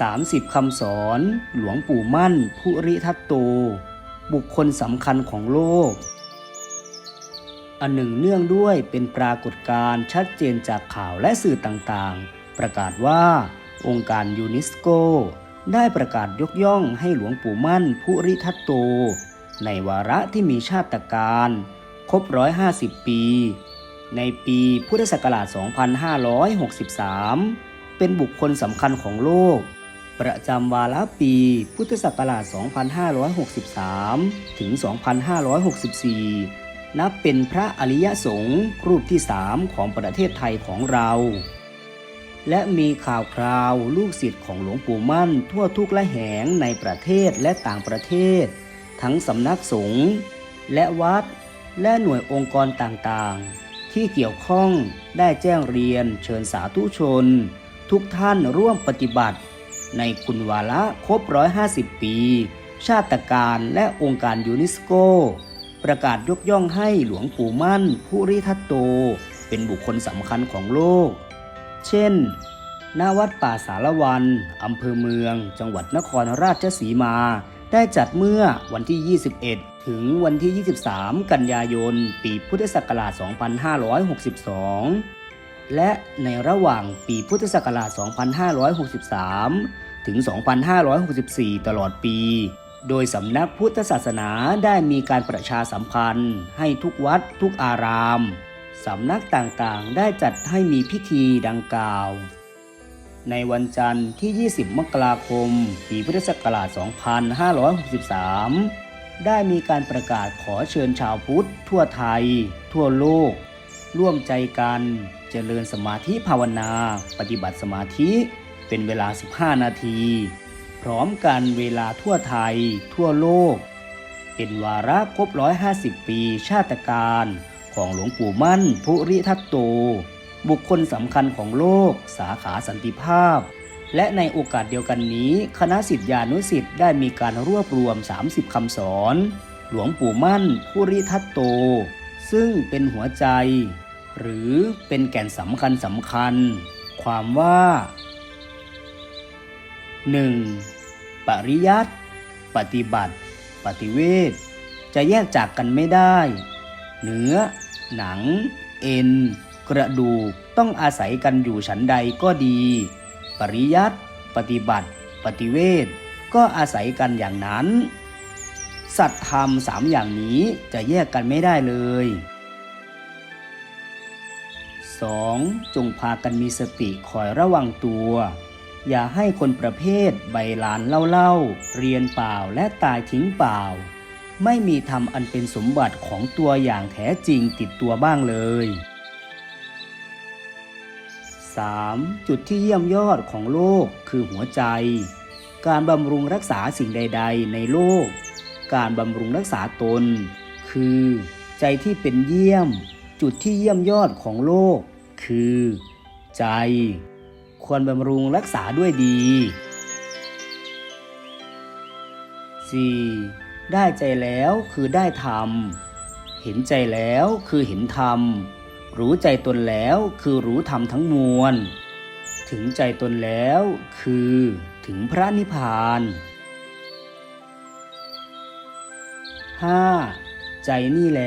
30 คำสอน หลวงปู่มั่นภูริทัตโต บุคคลสำคัญของโลก อันหนึ่งเนื่องด้วยเป็นปรากฏการณ์ชัดเจนจากข่าวและสื่อต่างๆ ประกาศว่าองค์การยูนิสโก ได้ประกาศยกย่องให้หลวงปู่มั่นภูริทัตโต ในวาระที่มีชาติการครบ 150 ปี ในปีพุทธศักราช 2563 เป็นบุคคลสำคัญของโลก ประจำวาระปี พุทธศักราช 2563 ถึง 2564 นับเป็นพระอริยสงฆ์รูปที่สามของประเทศไทยของเรา และมีข่าวคราวลูกศิษย์ของหลวงปู่มั่น ทั่วทุกละแหงในประเทศและต่างประเทศ ทั้งสำนักสงฆ์และวัดและหน่วยองค์กรต่างๆ ที่เกี่ยวข้องได้แจ้งเรียนเชิญสาธุชน ทุกท่านร่วมปฏิบัติ ในคุณวาระครบ 150 ปี ชาติการและองค์การยูนิสโก ประกาศยกย่องให้หลวงปู่มั่นภูริทัตโต เป็นบุคคลสำคัญของโลก เช่น ณ วัดป่าสารวัน อำเภอเมือง จังหวัดนครราชสีมา ได้จัดเมื่อวันที่ 21 ถึงวันที่ 23 กันยายน ปีพุทธศักราช 2562และในระหว่างปีพุทธศักราช 2563 ถึง 2564 ตลอดปี โดยสำนักพุทธศาสนาได้มีการประชาสัมพันธ์ ให้ทุกวัดทุกอาราม สำนักต่างๆ ได้จัดให้มีพิธีดังกล่าว ในวันจันทร์ที่ 20 มกราคม ปีพุทธศักราช 2563ได้มีการประกาศขอเชิญชาวพุทธ ทั่วไทย ทั่วโลก ร่วมใจกัน เจริญสมาธิภาวนา ปฏิบัติสมาธิ เป็นเวลา 15 นาที พร้อมกันเวลาทั่วไทย ทั่วโลก เป็นวาระครบ 150 ปีชาติการของหลวงปู่มั่นภูริทัตโต บุคคลสำคัญของโลก สาขาสันติภาพ และในโอกาสเดียวกันนี้ คณะสิทธิานุสิทธิ์ได้มีการรวบรวม 30 คำสอน หลวงปู่มั่นภูริทัตโต ซึ่งเป็นหัวใจ หรือเป็นแก่นสำคัญสำคัญ ความว่า 1. ปริยัติปฏิบัติ ปฏิเวทจะแยกจากกันไม่ได้ เนื้อ หนัง เอ็น กระดูกต้องอาศัยกันอยู่ฉันใดก็ดี ปริยัติปฏิบัติ ปฏิเวทก็อาศัยกันอย่างนั้น สัตธรรมสามอย่างนี้จะแยกกันไม่ได้เลย 2. จงพากันมีสติคอยระวังตัว อย่าให้คนประเภทใบลานเล่าๆ เรียนเปล่าและตายทิ้งเปล่า ไม่มีธรรมอันเป็นสมบัติของตัวอย่างแท้จริงติดตัวบ้างเลย 3. จุดที่เยี่ยมยอดของโลกคือหัวใจ การบำรุงรักษาสิ่งใด ๆ ในโลก การบำรุงรักษาตน คือ ใจที่เป็นเยี่ยม จุดที่เยี่ยมยอดของโลก คือ ใจ ควรบำรุงรักษาด้วยดี 4. ได้ใจแล้วคือได้ธรรม เห็นใจแล้วคือเห็นธรรม รู้ใจตนแล้วคือรู้ธรรมทั้งมวล ถึงใจตนแล้วคือถึงพระนิพพาน 5. ใจนี่แล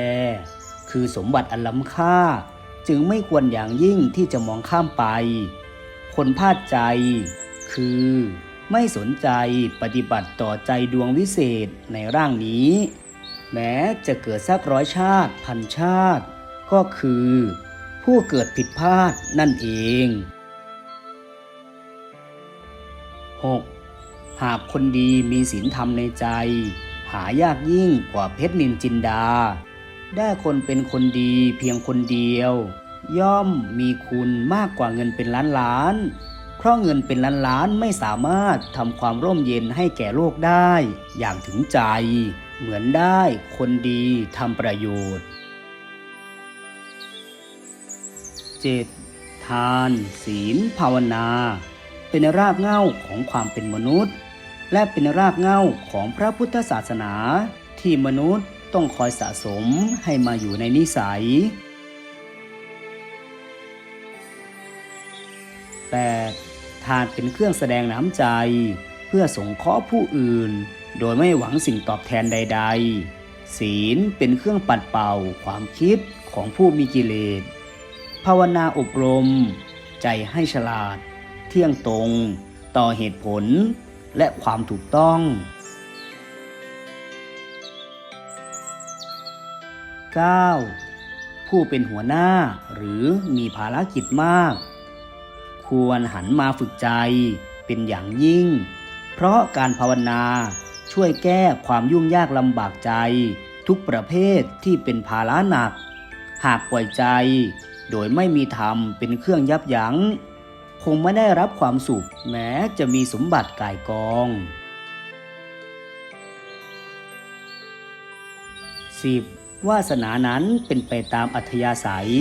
คือสมบัติอันล้ำค่า จึงไม่ควรอย่างยิ่งที่จะมองข้ามไป คนพลาดใจ คือไม่สนใจปฏิบัติต่อใจดวงวิเศษในร่างนี้ แม้จะเกิดสักร้อยชาติพันชาติ ก็คือ ผู้เกิดผิดพลาดนั่นเอง 6. หากคนดีมีศีลธรรมในใจ หายากยิ่งกว่าเพชรนินจินดา ได้คนเป็นคนดีเพียงคนเดียว ย่อมมีคุณมากกว่าเงินเป็นล้านล้าน เพราะเงินเป็นล้านล้านไม่สามารถทำความร่มเย็นให้แก่โลกได้ อย่างถึงใจ เหมือนได้คนดีทำประโยชน์ 7. ทาน ศีล ภาวนา เป็นรากเหง้าของความเป็นมนุษย์ และเป็นรากเหง้าของพระพุทธศาสนา ที่มนุษย์ต้องคอยสะสมให้มาอยู่ในนิสัย 8. ทานเป็นเครื่องแสดงน้ำใจ เพื่อสงเคราะห์ผู้อื่น โดยไม่หวังสิ่งตอบแทนใด ๆ ศีลเป็นเครื่องปัดเป่าความคิดของผู้มีกิเลส ภาวนาอบรม ใจให้ฉลาด เที่ยงตรง ต่อเหตุผลและความถูกต้อง 9. ผู้เป็นหัวหน้าหรือมีภารกิจมาก ควรหันมาฝึกใจเป็นอย่างยิ่ง เพราะการภาวนาช่วยแก้ความยุ่งยากลำบากใจ ทุกประเภทที่เป็นภาระหนัก หากปล่อยใจ โดยไม่มีธรรมเป็นเครื่องยับยัง้ง คงไม่ได้รับความสุขแม้จะมีสมบัติกายกอง 10. วาสนานั้นเป็นไปตามอัธยาศัย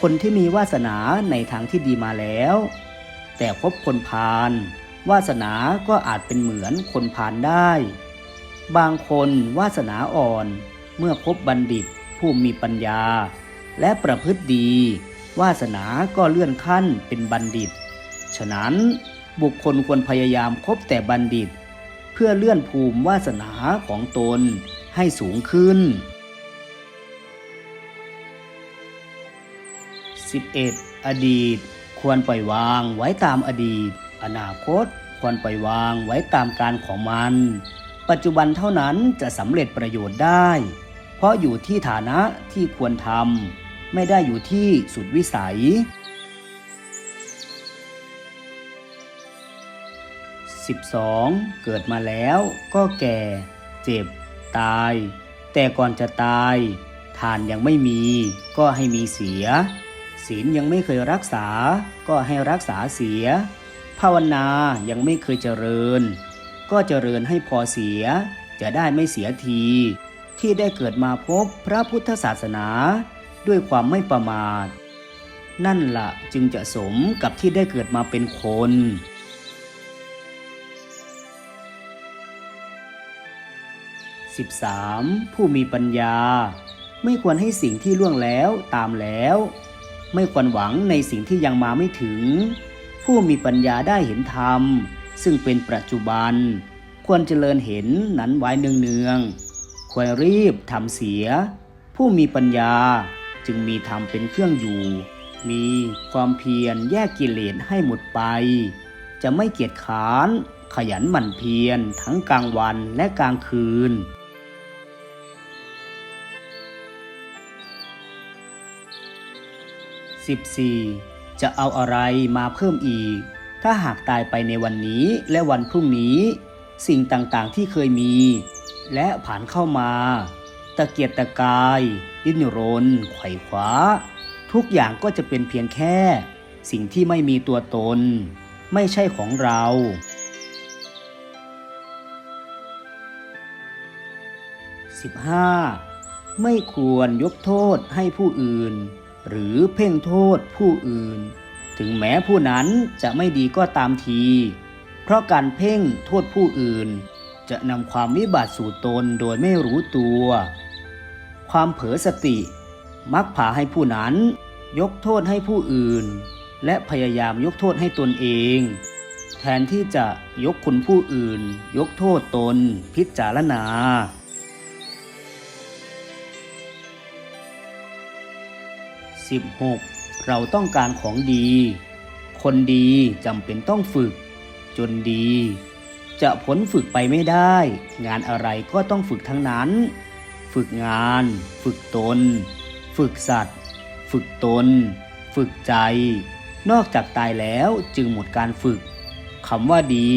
คนที่มีวาสนาในทางที่ดีมาแล้ว แต่พบคนพาลวาสนาก็อาจเป็นเหมือนคนพาลได้ บางคนวาสนาอ่อนเมื่อพบบัณฑิตผู้มีปัญญา และประพฤติดี วาสนาก็เลื่อนขั้นเป็นบัณฑิต ฉะนั้นบุคคลควรพยายามคบแต่บัณฑิต เพื่อเลื่อนภูมิวาสนาของตนให้สูงขึ้น 11. อดีต ควรปล่อยวางไว้ตามอดีต อนาคต ควรปล่อยวางไว้ตามการของมัน ปัจจุบันเท่านั้นจะสำเร็จประโยชน์ได้ เพราะอยู่ที่ฐานะที่ควรทำไม่ได้อยู่ที่สุดวิสัย 12. เกิดมาแล้วก็แก่ เจ็บ ตาย แต่ก่อนจะตายทานยังไม่มีก็ให้มีเสีย ศีลยังไม่เคยรักษา ก็ให้รักษาเสีย ภาวนายังไม่เคยเจริญ ก็เจริญให้พอเสีย จะได้ไม่เสียที ที่ได้เกิดมาพบพระพุทธศาสนา ด้วยความไม่ประมาท นั่นละจึงจะสมกับที่ได้เกิดมาเป็นคน 13. ผู้มีปัญญา ไม่ควรให้สิ่งที่ล่วงแล้วตามแล้ว ไม่ควรหวังในสิ่งที่ยังมาไม่ถึง ผู้มีปัญญาได้เห็นธรรม ซึ่งเป็นปัจจุบัน ควรเจริญเห็นนั้นไว้เนืองๆควรรีบทำเสีย ผู้มีปัญญาจึงมีธรรมเป็นเครื่องอยู่ มีความเพียรแยกกิเลสให้หมดไป จะไม่เกียจค้านขยันหมั่นเพียรทั้งกลางวันและกลางคืน 14. จะเอาอะไรมาเพิ่มอีก ถ้าหากตายไปในวันนี้และวันพรุ่งนี้ สิ่งต่างๆที่เคยมี และผ่านเข้ามา ตะเกียกตะกาย ดิ้นรน ไขว่คว้า ทุกอย่างก็จะเป็นเพียงแค่ สิ่งที่ไม่มีตัวตน ไม่ใช่ของเรา 15. ไม่ควรยกโทษให้ผู้อื่น หรือเพ่งโทษผู้อื่น ถึงแม้ผู้นั้นจะไม่ดีก็ตามที เพราะการเพ่งโทษผู้อื่น จะนำความวิบัติสู่ตนโดยไม่รู้ตัว ความเผลอสติ มักพาให้ผู้นั้น ยกโทษให้ผู้อื่น และพยายามยกโทษให้ตนเอง แทนที่จะยกคุณผู้อื่น ยกโทษตน พิจารณา 16. เราต้องการของดี คนดีจำเป็นต้องฝึก จนดี จะผลฝึกไปไม่ได้ งานอะไรก็ต้องฝึกทั้งนั้น ฝึกงาน ฝึกตน ฝึกสัตว์ ฝึกตน ฝึกใจ นอกจากตายแล้วจึงหมดการฝึกคำว่าดี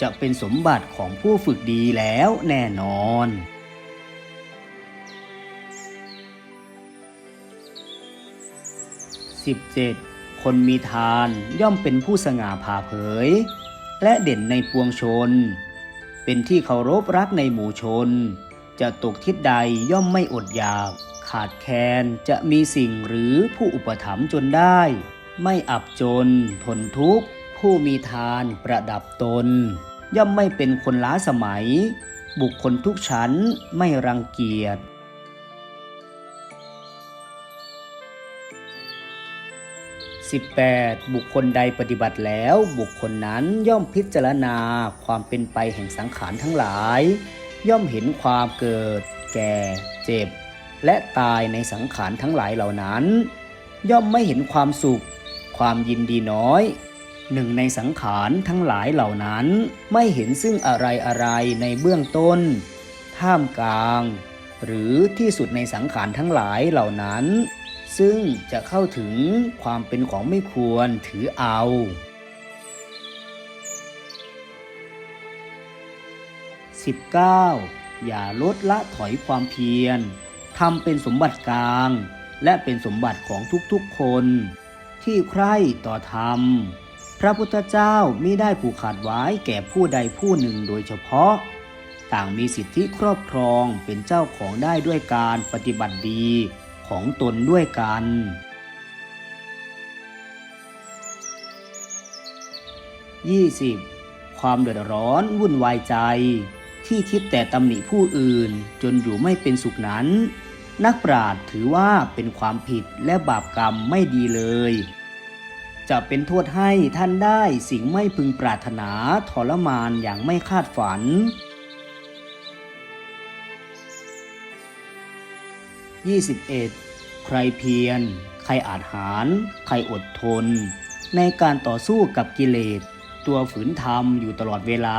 จะเป็นสมบัติของผู้ฝึกดีแล้วแน่นอน 17. คคลมีทานย่อมเป็นผู้สง่าผ่าเผย และเด่นในปวงชน เป็นที่เคารพรักในหมู่ชน จะตกทิศใดย่อมไม่อดอยาก ขาดแคลนจะมีสิ่งหรือผู้อุปถัมภ์จนได้ ไม่อับจน ทนทุกข์ ผู้มีทานประดับตน ย่อมไม่เป็นคนล้าสมัย บุคคลทุกชั้นไม่รังเกียจ 18. บุคคลใดปฏิบัติแล้วบุคคลนั้นย่อมพิจารณาความเป็นไปแห่งสังขารทั้งหลาย ย่อมเห็นความเกิด แก่ เจ็บ และตายในสังขารทั้งหลายเหล่านั้น ย่อมไม่เห็นความสุข ความยินดีน้อย หนึ่งในสังขารทั้งหลายเหล่านั้น ไม่เห็นซึ่งอะไรอะไรในเบื้องต้น ท่ามกลาง หรือที่สุดในสังขารทั้งหลายเหล่านั้น ซึ่งจะเข้าถึงความเป็นของไม่ควรถือเอา 19. อย่าลดละถอยความเพียรทำเป็นสมบัติกลาง และเป็นสมบัติของทุกๆคน ที่ใคร่ต่อธรรม พระพุทธเจ้ามิได้ผูกขาดไว้แก่ผู้ใดผู้หนึ่งโดยเฉพาะ ต่างมีสิทธิครอบครองเป็นเจ้าของได้ด้วยการปฏิบัติดี ของตนด้วยกัน 20. ความเดือดร้อนวุ่นวายใจ ที่คิดแต่ตำหนิผู้อื่นจนอยู่ไม่เป็นสุขนั้น นักปราชญ์ถือว่าเป็นความผิดและบาปกรรมไม่ดีเลย จะเป็นโทษให้ท่านได้สิ่งไม่พึงปรารถนาทรมานอย่างไม่คาดฝัน 21. ใครเพียร ใครอาจหารใครอดทน ในการต่อสู้กับกิเลส ตัวฝืนธรรมอยู่ตลอดเวลา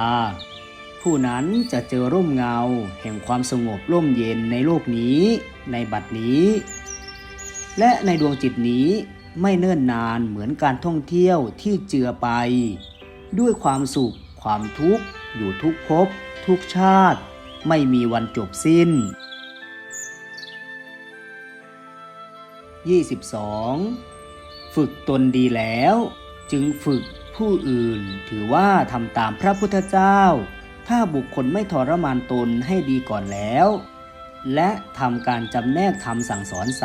ผู้นั้นจะเจอร่มเงา แห่งความสงบร่มเย็นในโลกนี้ ในบัดนี้ และในดวงจิตนี้ไม่เนิ่นนานเหมือนการท่องเที่ยวที่เจือไป ด้วยความสุข ความทุกข์ อยู่ทุกภพทุกชาติ ไม่มีวันจบสิ้น 22. ฝึกตนดีแล้ว จึงฝึกผู้อื่นถือว่าทำตามพระพุทธเจ้า ถ้าบุคคลไม่ทรมานตนให้ดีก่อนแล้ว และทำการจำแนกทำสั่งสอนไซ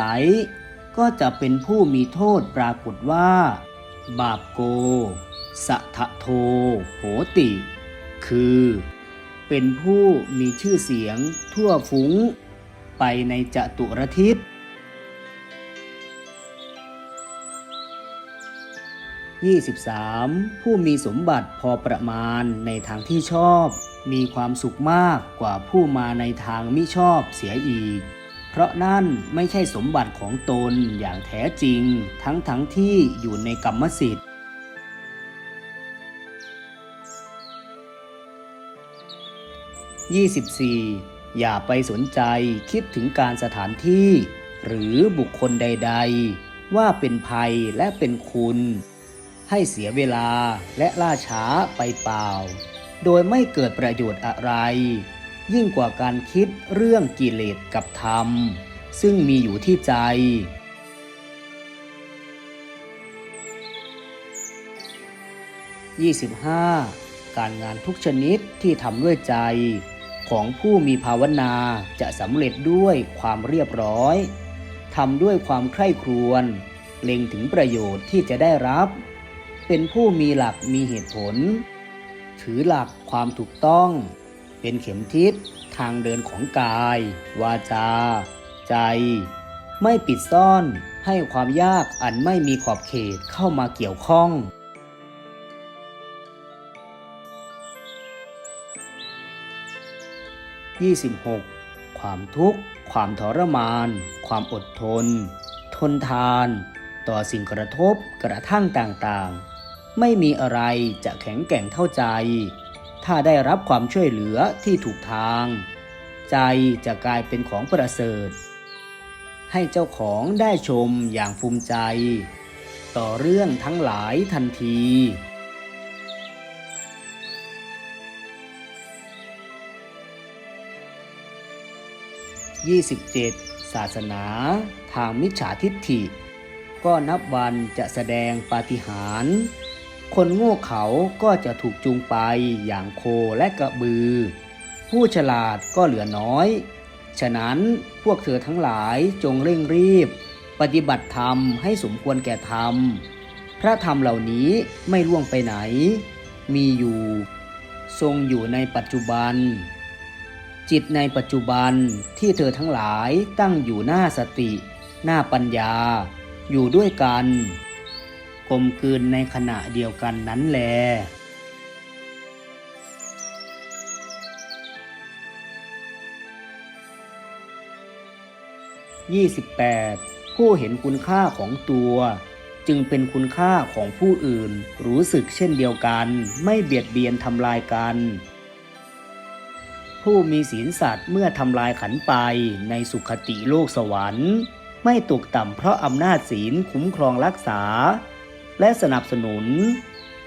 ก็จะเป็นผู้มีโทษปรากฏว่า บาปโกสัทะโท โหติ คือ เป็นผู้มีชื่อเสียงทั่วฟุ้ง ไปในจตุรทิศ 23. ผู้มีสมบัติพอประมาณในทางที่ชอบ มีความสุขมากกว่าผู้มาในทางมิชอบเสียอีก เพราะนั่นไม่ใช่สมบัติของตนอย่างแท้จริง ทั้งทั้งที่อยู่ในกรรมสิทธิ์ 24. อย่าไปสนใจคิดถึงการสถานที่ หรือบุคคลใด ๆ ว่าเป็นภัยและเป็นคุณ ให้เสียเวลาและล่าช้าไปเปล่า โดยไม่เกิดประโยชน์อะไร ยิ่งกว่าการคิดเรื่องกิเลสกับธรรม ซึ่งมีอยู่ที่ใจ 25. การงานทุกชนิดที่ทำด้วยใจ ของผู้มีภาวนาจะสำเร็จด้วยความเรียบร้อยทำด้วยความใคร่ครวญเล็งถึงประโยชน์ที่จะได้รับ เป็นผู้มีหลักมีเหตุผล ถือหลักความถูกต้อง เป็นเข็มทิศทางเดินของกาย วาจา ใจ ไม่ปิดซ่อนให้ความยากอันไม่มีขอบเขตเข้ามาเกี่ยวข้อง 26. ความทุกข์ ความทรมาน ความอดทน ทนทาน ต่อสิ่งกระทบกระทั่งต่างๆ ไม่มีอะไรจะแข็งแกร่งเท่าใจ ถ้าได้รับความช่วยเหลือที่ถูกทาง ใจจะกลายเป็นของประเสริฐ ให้เจ้าของได้ชมอย่างภูมิใจ ต่อเรื่องทั้งหลายทันที 27. ศาสนาทางมิจฉาทิฏฐิ ก็นับวันจะแสดงปาฏิหาริย์ คนโง่เขาก็จะถูกจูงไปอย่างโคและกระบือ ผู้ฉลาดก็เหลือน้อย ฉะนั้นพวกเธอทั้งหลายจงเร่งรีบ ปฏิบัติธรรมให้สมควรแก่ธรรม พระธรรมเหล่านี้ไม่ล่วงไปไหน มีอยู่ ทรงอยู่ในปัจจุบัน จิตในปัจจุบันที่เธอทั้งหลายตั้งอยู่หน้าสติ หน้าปัญญา อยู่ด้วยกัน ลมกลืนในขณะเดียวกันนั้นแล 28. ผู้เห็นคุณค่าของตัว จึงเป็นคุณค่าของผู้อื่น รู้สึกเช่นเดียวกัน ไม่เบียดเบียนทำลายกัน ผู้มีศีลสัตว์เมื่อทำลายขันไปในสุขติโลกสวรรค์ ไม่ตกต่ำเพราะอำนาจศีลคุ้มครองรักษา และสนับสนุน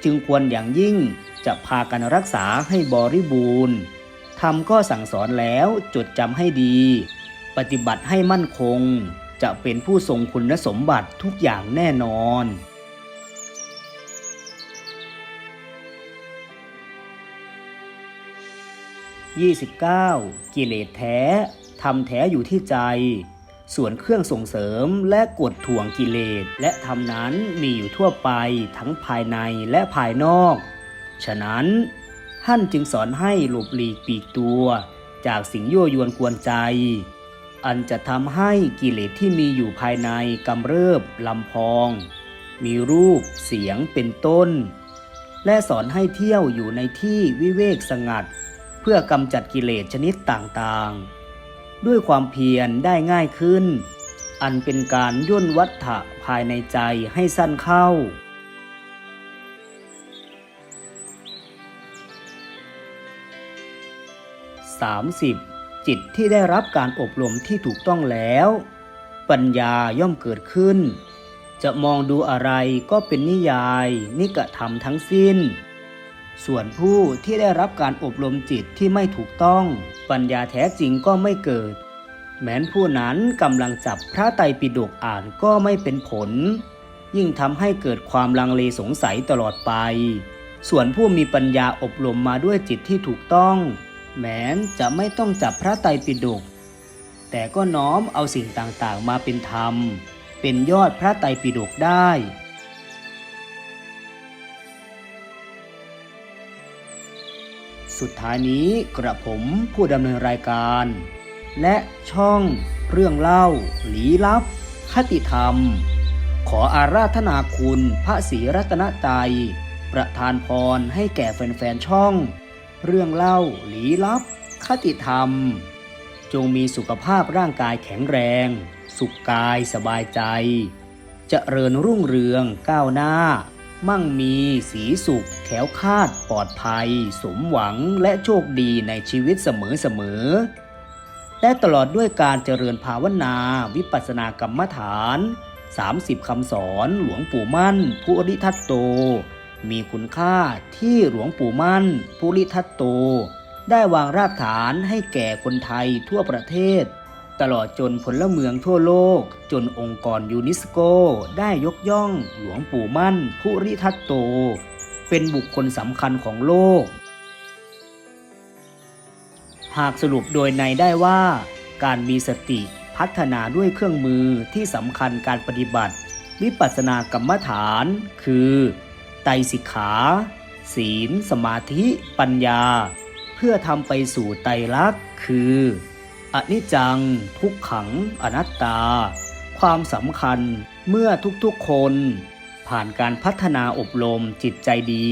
จึงควรอย่างยิ่งจะพากันรักษาให้บริบูรณ์ทำก็สั่งสอนแล้วจดจำให้ดี ปฏิบัติให้มั่นคง จะเป็นผู้ทรงคุณสมบัติทุกอย่างแน่นอน 29. กิเลสแท้ทำแท้อยู่ที่ใจ ส่วนเครื่องส่งเสริมและกดถ่วงกิเลสและทำนั้นมีอยู่ทั่วไปทั้งภายในและภายนอก ฉะนั้นท่านจึงสอนให้หลบหลีกปีกตัว จากสิ่งยั่วยวนกวนใจ อันจะทำให้กิเลสที่มีอยู่ภายในกำเริบลำพอง มีรูปเสียงเป็นต้น และสอนให้เที่ยวอยู่ในที่วิเวกสงัด เพื่อกำจัดกิเลสชนิดต่างๆ ด้วยความเพียรได้ง่ายขึ้น อันเป็นการย่นวัฏฏะภายในใจให้สั้นเข้า 30. จิตที่ได้รับการอบรมที่ถูกต้องแล้ว ปัญญาย่อมเกิดขึ้น จะมองดูอะไรก็เป็นนิยาย นิกธรรมทั้งสิ้น ส่วนผู้ที่ได้รับการอบรมจิตที่ไม่ถูกต้อง ปัญญาแท้จริงก็ไม่เกิด แม้นผู้นั้นกำลังจับพระไตรปิฎกอ่านก็ไม่เป็นผล ยิ่งทำให้เกิดความลังเลสงสัยตลอดไป ส่วนผู้มีปัญญาอบรมมาด้วยจิตที่ถูกต้อง แม้นจะไม่ต้องจับพระไตรปิฎกแต่ก็น้อมเอาสิ่งต่างๆ มาเป็นธรรม เป็นยอดพระไตรปิฎกได้ สุดท้ายนี้กระผมผู้ดำเนินรายการ และช่องเรื่องเล่าหลีลับ คติธรรม ขออาราธนาคุณพระศรีรัตนตรัยประทานพรให้แก่แฟนๆช่อง เรื่องเล่าหลีลับ คติธรรม จงมีสุขภาพร่างกายแข็งแรง สุขกายสบายใจเจริญรุ่งเรืองก้าวหน้า มั่งมีสีสุข แขวคาดปลอดภัย สมหวังและโชคดีในชีวิตเสมอๆและตลอดด้วยการเจริญภาวนา วิปัสสนากรรมฐาน 30 คำสอนหลวงปู่มั่นภูริทัตโต มีคุณค่าที่หลวงปู่มั่นภูริทัตโต ได้วางรากฐานให้แก่คนไทยทั่วประเทศ ตลอดจนพลเมืองทั่วโลก จนองค์กรยูนิสโกได้ยกย่องหลวงปู่มั่นภูริทัตโต เป็นบุคคลสำคัญของโลก หากสรุปโดยในได้ว่า การมีสติพัฒนาด้วยเครื่องมือที่สำคัญการปฏิบัติ วิปัสสนากรรมฐาน คือ ไตรสิกขา ศีล สมาธิ ปัญญา เพื่อทำไปสู่ไตรลักษณ์คือ อนิจจัง ทุกขังอนัตตา ความสำคัญเมื่อทุกๆคน ผ่านการพัฒนาอบรมจิตใจดี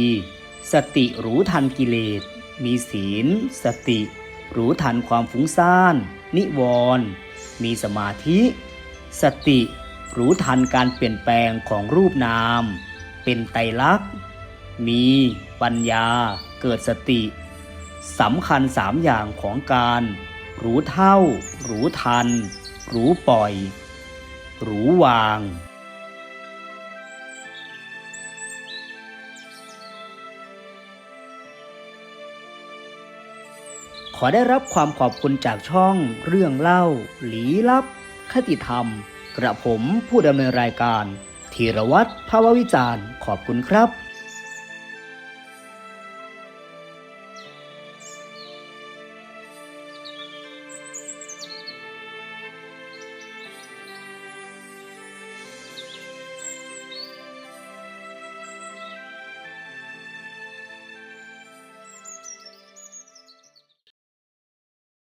สติรู้ทันกิเลส มีศีล สติ รู้ทันความฟุ้งซ่าน นิวรณ์มีสมาธิ สติ รู้ทันการเปลี่ยนแปลงของรูปนาม เป็นไตรลักษณ์ มีปัญญา เกิดสติสำคัญสามอย่างของการ รู้เท่า รู้ทัน รู้ปล่อย รู้วาง ขอได้รับความขอบคุณจากช่องเรื่องเล่า หลีลับ คติธรรม กระผมผู้ดำเนินรายการธีรวัตรภาววิจารณ์ ขอบคุณครับ